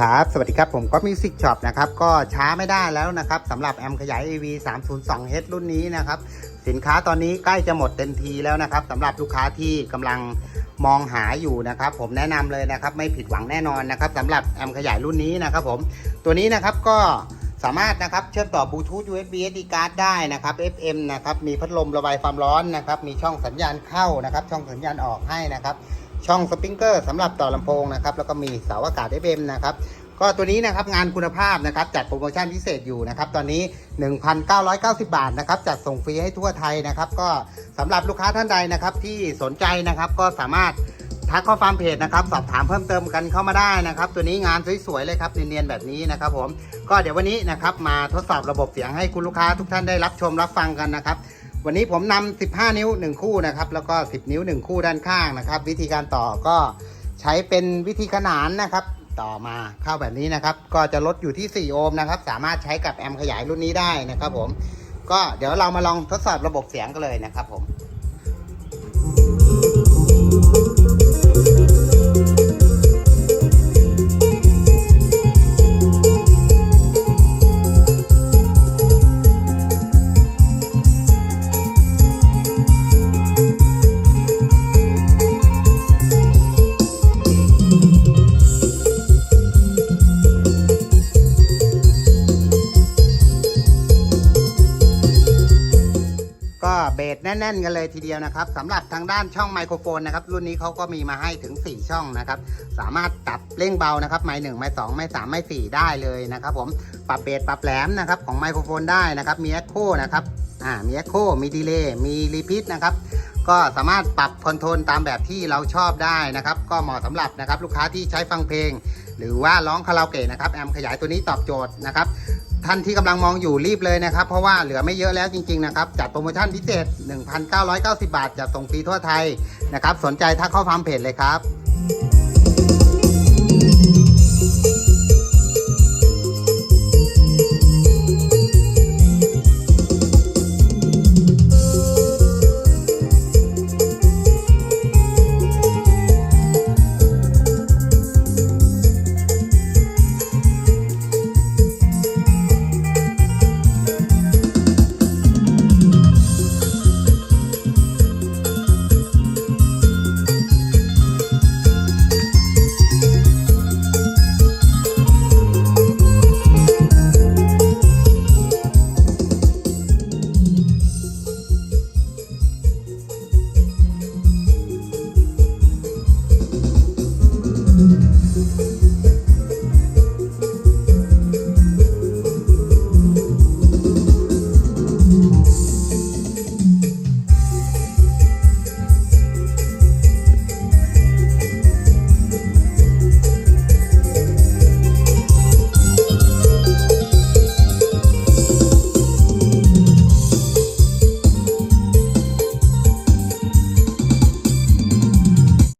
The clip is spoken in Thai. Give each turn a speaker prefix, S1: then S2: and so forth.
S1: ครับสวัสดีครับผมก็มิวสิกช็อปนะครับก็ช้าไม่ได้แล้วนะครับสำหรับแอมขยาย AV 302 H รุ่นนี้นะครับ สินค้าตอนนี้ใกล้จะหมดเต็มทีแล้วนะครับสำหรับลูกค้าที่กำลังมองหาอยู่นะครับ ผมแนะนำเลยนะครับ ไม่ผิดหวังแน่นอนนะครับสำหรับแอมขยายรุ่นนี้นะครับผมตัวนี้นะครับก็สามารถนะครับเชื่อมต่อบลูทูธ USB SD card ได้นะครับ FM นะครับมีพัดลมระบายความร้อนนะครับ มีช่องสัญญาณเข้านะครับ ช่องสัญญาณออกให้นะครับ ช่องสปริงเกอร์สำหรับต่อลำโพงนะครับแล้วก็มีเสาอากาศ FM นะครับก็ตัวนี้นะครับงานคุณภาพนะครับจัดโปรโมชั่นพิเศษอยู่นะครับตอนนี้ 1,990 บาทนะครับจัดส่งฟรีให้ทั่วไทยนะครับก็สำหรับลูกค้าท่านใดนะครับที่สนใจนะครับก็สามารถทักข้อความเพจนะครับสอบถามเพิ่มเติมกันเข้ามาได้นะครับ ตัวนี้งานสวยๆเลยครับเนียนๆแบบนี้นะครับผมก็เดี๋ยววันนี้นะครับมาทดสอบระบบเสียงให้คุณลูกค้าทุกท่านได้รับชมรับฟังกันนะครับ วันนี้ผมนำ15 นิ้ว 1 คู่นะครับ แล้วก็ 10 นิ้ว 1 คู่ด้านข้างนะครับ วิธีการต่อก็ใช้เป็นวิธีขนานนะครับ ต่อมาเข้าแบบนี้นะครับ ก็จะลดอยู่ที่ 4 โอห์มนะครับ สามารถใช้กับแอมขยายรุ่นนี้ได้นะครับผม ก็เดี๋ยวเรามาลองทดสอบระบบเสียงกันเลยนะครับผม ก็เบสแน่นๆกันเลยทีเดียวนะครับสำหรับทางด้านช่องไมโครโฟนนะครับรุ่นนี้เขาก็มีมาให้ถึง 4 ช่องนะครับสามารถปรับเร่งเบานะครับไมค์หนึ่งไมค์สองไมค์สามไมค์สี่ได้เลยนะครับผมปรับเบสปรับแหลมนะครับของไมโครโฟนได้นะครับมีเอ็กโคนะครับอ่ามีเอ็กโคมีดีเลย์มีรีพิทนะครับก็สามารถปรับคอนโทรลตามแบบที่เราชอบได้นะครับ ก็เหมาะสำหรับนะครับลูกค้าที่ใช้ฟังเพลง หรือว่าร้องคาราโอเกะนะครับแอมขยายตัวนี้ตอบโจทย์นะครับ ท่านที่กำลังมองอยู่รีบเลยนะครับ เพราะว่าเหลือไม่เยอะแล้วจริงๆนะครับ จัดโปรโมชั่นพิเศษ 1,990 บาทจะส่งฟรีทั่วไทยนะครับ สนใจทักเข้าฟาร์มเพจเลยครับ